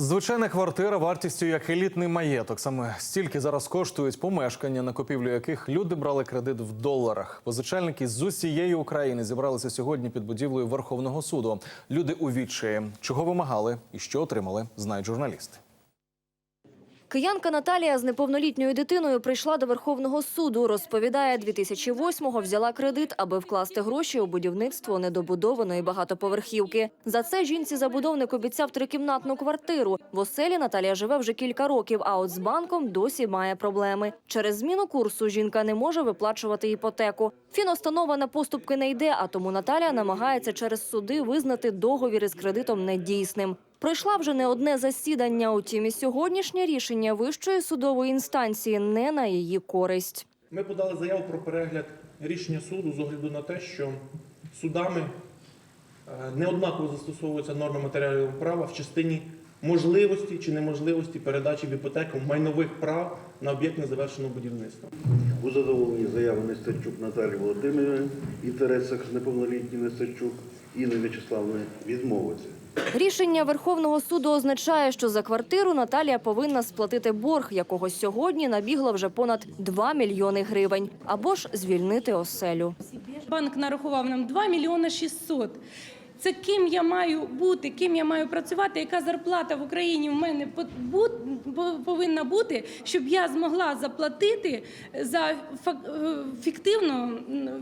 Звичайна квартира вартістю як елітний маєток. Саме стільки зараз коштують помешкання, на купівлю яких люди брали кредит в доларах. Позичальники з усієї України зібралися сьогодні під будівлею Верховного суду. Люди у відчаї. Чого вимагали і що отримали, знають журналісти. Киянка Наталія з неповнолітньою дитиною прийшла до Верховного суду. Розповідає, 2008-го взяла кредит, аби вкласти гроші у будівництво недобудованої багатоповерхівки. За це жінці-забудовник обіцяв трикімнатну квартиру. В оселі Наталія живе вже кілька років, а от з банком досі має проблеми. Через зміну курсу жінка не може виплачувати іпотеку. Фіностанова на поступки не йде, а тому Наталія намагається через суди визнати договір із кредитом недійсним. Пройшла вже не одне засідання. Утім, і сьогоднішнє рішення вищої судової інстанції не на її користь. Ми подали заяву про перегляд рішення суду з огляду на те, що судами е, неоднаково застосовуються норми матеріального права в частині можливості чи неможливості передачі в іпотеку майнових прав на об'єкт незавершеного будівництва. У задоволенні заяви Нестерчук Наталії Володимирівни, інтересах неповнолітньої Нестерчук Інни В'ячеславної відмовиться. Рішення Верховного суду означає, що за квартиру Наталія повинна сплатити борг, якого сьогодні набігло вже понад 2 мільйони гривень, або ж звільнити оселю. Банк нарахував нам 2 мільйони 600. Це ким я маю бути, ким я маю працювати, яка зарплата в Україні в мене по- бу- повинна бути, щоб я змогла заплатити за фіктивно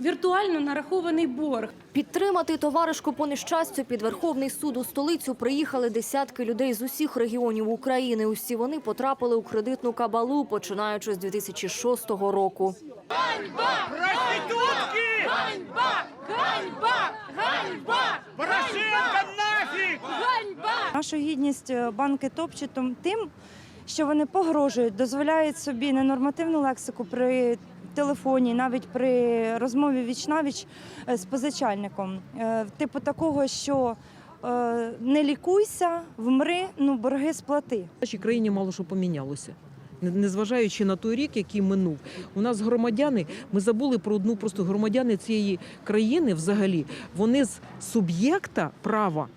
віртуально нарахований борг. Підтримати товаришку по нещастю під Верховний суд у столицю приїхали десятки людей з усіх регіонів України. Усі вони потрапили у кредитну кабалу, починаючи з 2006 року. Проститутки! Ганьба! Ганьба! Ганьба! Порошенко нафіг! Нашу гідність е, банки топчуть тим, що вони погрожують, дозволяють собі ненормативну лексику при телефоні, навіть при розмові віч-навіч е, з позичальником. Е, Типу такого, що не лікуйся, вмри, ну борги сплати. В нашій країні мало що помінялося. Незважаючи на той рік, який минув, у нас громадяни, ми забули про одну просто громадяни цієї країни взагалі, вони з суб'єкта права,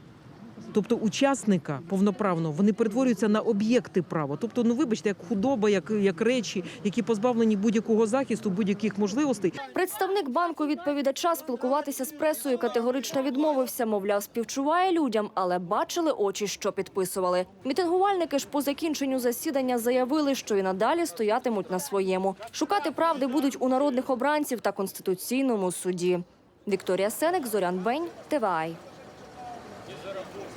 тобто учасника повноправного, вони перетворюються на об'єкти права. Тобто, ну вибачте, як худоба, як, як речі, які позбавлені будь-якого захисту, будь-яких можливостей. Представник банку відповідача спілкуватися з пресою категорично відмовився. Мовляв, співчуває людям, але бачили очі, що підписували. Мітингувальники ж по закінченню засідання заявили, що і надалі стоятимуть на своєму. Шукати правди будуть у народних обранців та конституційному суді. Вікторія Сеник, Зорян Бень, ТВАЙ.